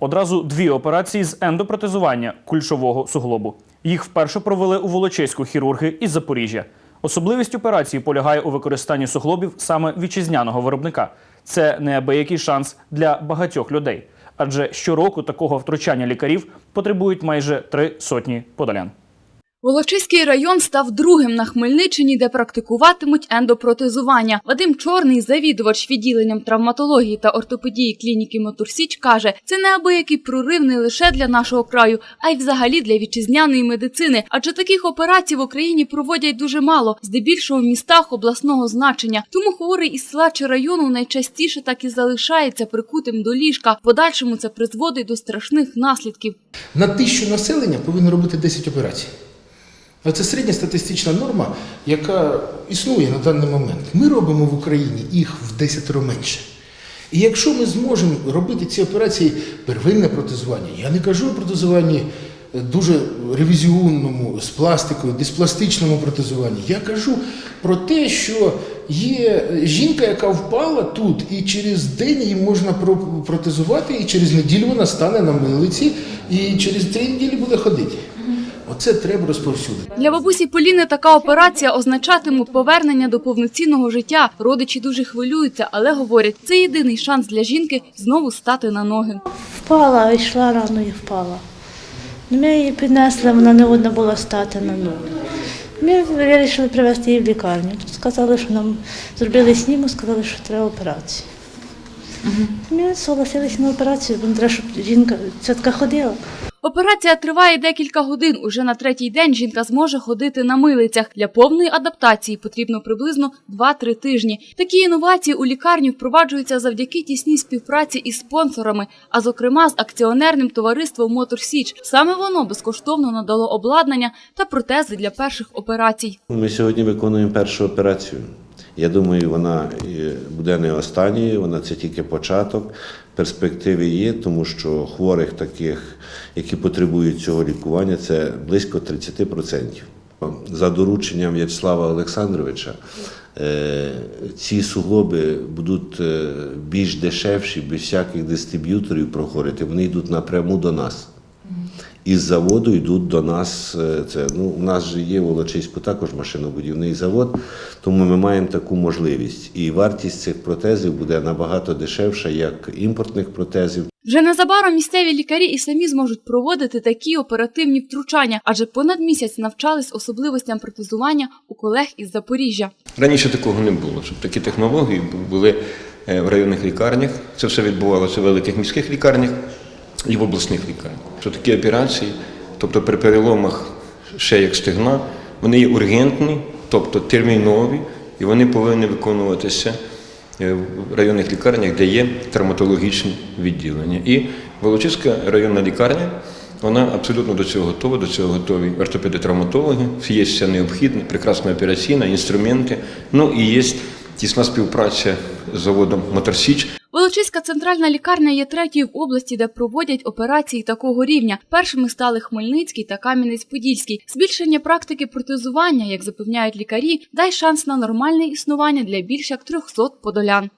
Одразу дві операції з ендопротезування кульшового суглобу. Їх вперше провели у Волочиську хірурги із Запоріжжя. Особливість операції полягає у використанні суглобів саме вітчизняного виробника. Це неабиякий шанс для багатьох людей, адже щороку такого втручання лікарів потребують майже три сотні подолян. Волочиський район став другим на Хмельниччині, де практикуватимуть ендопротезування. Вадим Чорний, завідувач відділенням травматології та ортопедії клініки Мотурсіч, каже, це неабиякий прорив не лише для нашого краю, а й взагалі для вітчизняної медицини. Адже таких операцій в Україні проводять дуже мало, здебільшого в містах обласного значення. Тому хворий із села чи району найчастіше так і залишається прикутим до ліжка. Подальшому це призводить до страшних наслідків. На тисячу населення повинно робити 10 операцій. Це середня статистична норма, яка існує на даний момент. Ми робимо в Україні їх в 10 менше. І якщо ми зможемо робити ці операції первинне протезування, я не кажу про протезуванні е, дуже ревізіонному, з пластикою, диспластичному протезуванні. Я кажу про те, що є жінка, яка впала тут, і через день її можна протезувати, і через неділю вона стане на милиці, і через три неділі буде ходити. Оце треба розповсюдити. Для бабусі Поліни така операція означатиме повернення до повноцінного життя. Родичі дуже хвилюються, але говорять, це єдиний шанс для жінки знову стати на ноги. Впала, йшла рано і впала. Ну, Ми її піднесли, вона не одна була стати на ноги. Ми вирішили привезти її в лікарню. Тут сказали, що нам зробили сніму, сказали, що треба операцію. Ми согласилися на операцію, бо треба, щоб жінка цятка ходила. Операція триває декілька годин. Уже на третій день жінка зможе ходити на милицях. Для повної адаптації потрібно приблизно 2-3 тижні. Такі інновації у лікарні впроваджуються завдяки тісній співпраці із спонсорами, а зокрема з акціонерним товариством Мотор Січ. Саме воно безкоштовно надало обладнання та протези для перших операцій. Ми сьогодні виконуємо першу операцію. Я думаю, вона буде не останньою, вона це тільки початок. Перспективи є, тому що хворих таких, які потребують цього лікування, це близько 30%. За дорученням В'ячеслава Олександровича е, ці суглоби будуть е, більш дешевші, без всяких дистриб'юторів проходити. Вони йдуть напряму до нас. Із заводу йдуть до нас. е, Це ну у нас же є в Волочиську також машинобудівний завод, тому ми маємо таку можливість. І вартість цих протезів буде набагато дешевша, як імпортних протезів. Вже незабаром місцеві лікарі і самі зможуть проводити такі оперативні втручання, адже понад місяць навчались особливостям протезування у колег із Запоріжжя. Раніше такого не було, щоб такі технології були е, в районних лікарнях. Це все відбувалося в великих міських лікарнях і в обласних лікарнях. Що такі операції, тобто при переломах шеєк стегна, вони є ургентні, тобто термінові, і вони повинні виконуватися е, в районних лікарнях, де є травматологічні відділення. І Волочиська районна лікарня. Вона абсолютно до цього готова, до цього готові ортопеди-травматологи, є все необхідне, прекрасна операційна, інструменти. Ну і є тісна співпраця з заводом Моторсіч, Волочиська центральна лікарня є третьою в області, де проводять операції такого рівня. Першими стали Хмельницький та Кам'янець-Подільський. Збільшення практики протезування, як запевняють лікарі, дай шанс на нормальне існування для більш як 300 подолян.